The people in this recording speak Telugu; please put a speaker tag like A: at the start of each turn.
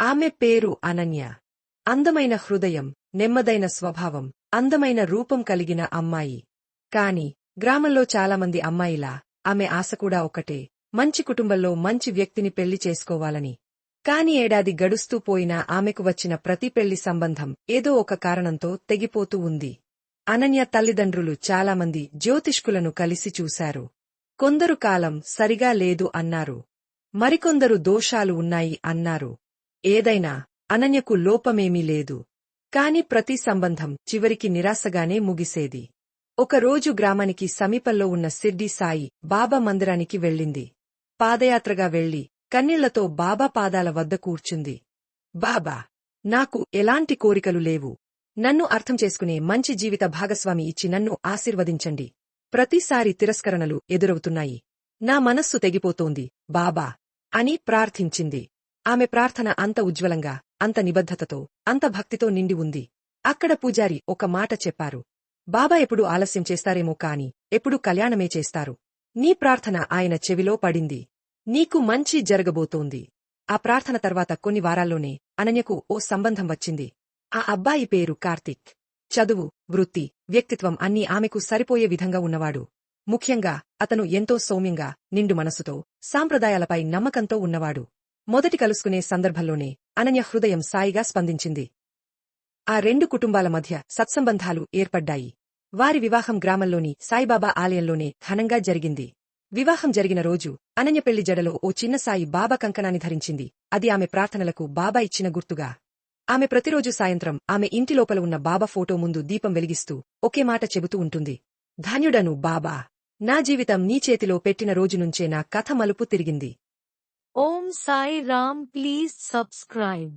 A: ఆమె పేరు అనన్య. అందమైన హృదయం నెమ్మదైన స్వభావం అందమైన రూపం కలిగిన అమ్మాయి. కాని గ్రామంలో చాలామంది అమ్మాయిలా ఆమె ఆశ కూడా ఒకటే మంచి కుటుంబంలో మంచి వ్యక్తిని పెళ్ళి చేసుకోవాలని. కాని ఏడాది గడుస్తూ పోయినా ఆమెకు వచ్చిన ప్రతి పెళ్ళి సంబంధం ఏదో ఒక కారణంతో తెగిపోతూ ఉంది. అనన్య తల్లిదండ్రులు చాలామంది జ్యోతిష్కులను కలిసి చూశారు. కొందరు కాలం సరిగా లేదు అన్నారు. మరికొందరు దోషాలు ఉన్నాయి అన్నారు. ఏదైనా అనన్యకు లోపమేమీ లేదు. కాని ప్రతి సంబంధం చివరికి నిరాశగానే ముగిసేది. ఒకరోజు గ్రామానికి సమీపంలో ఉన్న సిర్డి సాయి బాబా మందిరానికి వెళ్ళింది. పాదయాత్రగా వెళ్ళి కన్నీళ్ళతో బాబా పాదాల వద్ద కూర్చుంది. బాబా నాకు ఎలాంటి కోరికలు లేవు. నన్ను అర్థం చేసుకునే మంచి జీవిత భాగస్వామి ఇచ్చి నన్ను ఆశీర్వదించండి. ప్రతిసారి తిరస్కరణలు ఎదురవుతున్నాయి. నా మనస్సు తెగిపోతోంది. బాబా అని ప్రార్థించింది. ఆమె ప్రార్థన అంత ఉజ్వలంగా అంత నిబద్ధతతో అంత భక్తితో నిండి ఉంది. అక్కడ పూజారి ఒక మాట చెప్పారు. బాబా ఎప్పుడు ఆలస్యం చేస్తారేమో కాని ఎప్పుడు కళ్యాణమే చేస్తారు. నీ ప్రార్థన ఆయన చెవిలో పడింది. నీకు మంచి జరగబోతోంది. ఆ ప్రార్థన తర్వాత కొన్ని వారాల్లోనే అనన్యకు ఓ సంబంధం వచ్చింది. ఆ అబ్బాయి పేరు కార్తిక్. చదువు వృత్తి వ్యక్తిత్వం అన్నీ ఆమెకు సరిపోయే విధంగా ఉన్నవాడు. ముఖ్యంగా అతను ఎంతో సౌమ్యంగా నిండు మనసుతో సాంప్రదాయాలపై నమ్మకంతో ఉన్నవాడు. మొదటి కలుసుకునే సందర్భంలోనే అనన్య హృదయం సాయిగా స్పందించింది. ఆ రెండు కుటుంబాల మధ్య సత్సంబంధాలు ఏర్పడ్డాయి. వారి వివాహం గ్రామంలోని సాయిబాబా ఆలయంలోనే ఘనంగా జరిగింది. వివాహం జరిగిన రోజు అనన్య పెళ్ళి జడలో ఓ చిన్న సాయి బాబా కంకణాన్ని ధరించింది. అది ఆమె ప్రార్థనలకు బాబా ఇచ్చిన గుర్తుగా. ఆమె ప్రతిరోజు సాయంత్రం ఆమె ఇంటి లోపల ఉన్న బాబా ఫోటో ముందు దీపం వెలిగిస్తూ ఒకే మాట చెబుతూ ఉంటుంది. ధన్యుడను బాబా. నా జీవితం నీ చేతిలో పెట్టిన రోజు నుంచే నా కథ మలుపు తిరిగింది.
B: Om Sai Ram please subscribe.